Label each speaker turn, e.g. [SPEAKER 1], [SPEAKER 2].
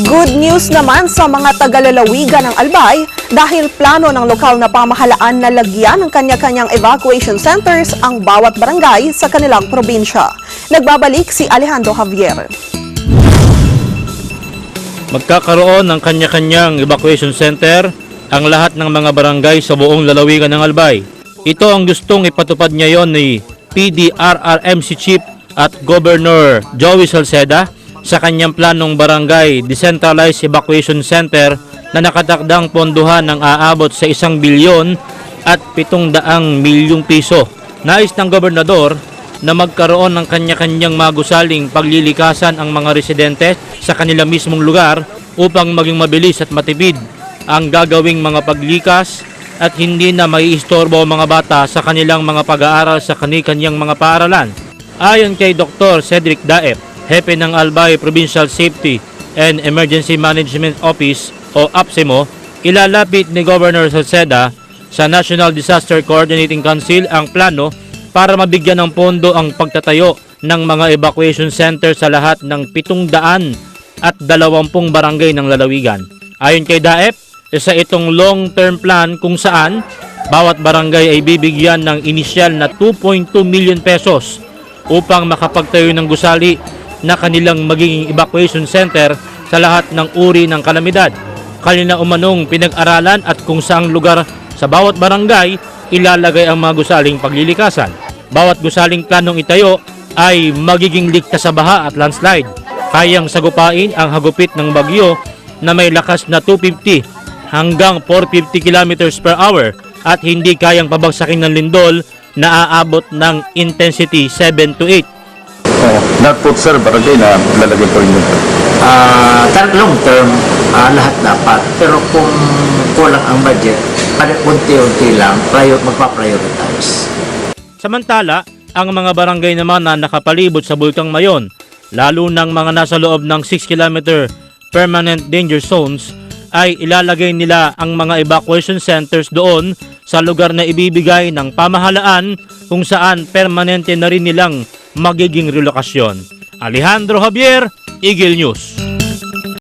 [SPEAKER 1] Good news naman sa mga tagalalawigan ng Albay dahil plano ng lokal na pamahalaan na lagyan ng kanya-kanyang evacuation centers ang bawat barangay sa kanilang probinsya. Nagbabalik si Alejandro Javier.
[SPEAKER 2] Magkakaroon ng kanya-kanyang evacuation center ang lahat ng mga barangay sa buong lalawigan ng Albay. Ito ang gustong ipatupad ngayon ni PDRRMC Chief at Governor Joey Salceda sa kanyang planong barangay Decentralized Evacuation Center na nakatakdang ponduhan ng aabot sa isang bilyon at pitong daang milyong piso. Nais ng gobernador na magkaroon ng kanya-kanyang magusaling paglilikasan ang mga residente sa kanilang mismong lugar upang maging mabilis at matipid ang gagawing mga paglikas at hindi na maiistorbo ang mga bata sa kanilang mga pag-aaral sa kani-kanyang mga paaralan. Ayon kay Dr. Cedric Daep, Hepe ng Albay Provincial Safety and Emergency Management Office o APSEMO, ilalapit ni Governor Salceda sa National Disaster Coordinating Council ang plano para mabigyan ng pondo ang pagtatayo ng mga evacuation center sa lahat ng 700 at 20 barangay ng lalawigan. Ayon kay Daep, isa itong long-term plan kung saan bawat barangay ay bibigyan ng inisyal na 2.2 million pesos upang makapagtayo ng gusali na kanilang magiging evacuation center sa lahat ng uri ng kalamidad. Kanina umanong pinag-aralan at kung saang lugar sa bawat barangay ilalagay ang mga gusaling paglilikasan. Bawat gusaling planong itayo ay magiging ligtas sa baha at landslide. Kayang sagupain ang hagupit ng bagyo na may lakas na 250 hanggang 450 kilometers per hour at hindi kayang pabagsakin ng lindol na aabot ng intensity 7 to 8.
[SPEAKER 3] Not po sir, barangay na lalagyan po rin yun.
[SPEAKER 4] Ah, tar- long term, ah, lahat dapat. Pero kung kulang ang budget, pare unti-unti lang, prior, magpa-prioritize.
[SPEAKER 2] Samantala, ang mga barangay naman na nakapalibot sa Bulkang Mayon, lalo ng mga nasa loob ng 6 km permanent danger zones, ay ilalagay nila ang mga evacuation centers doon sa lugar na ibibigay ng pamahalaan kung saan permanente na rin nilang magiging relokasyon. Alejandro Javier, Eagle News.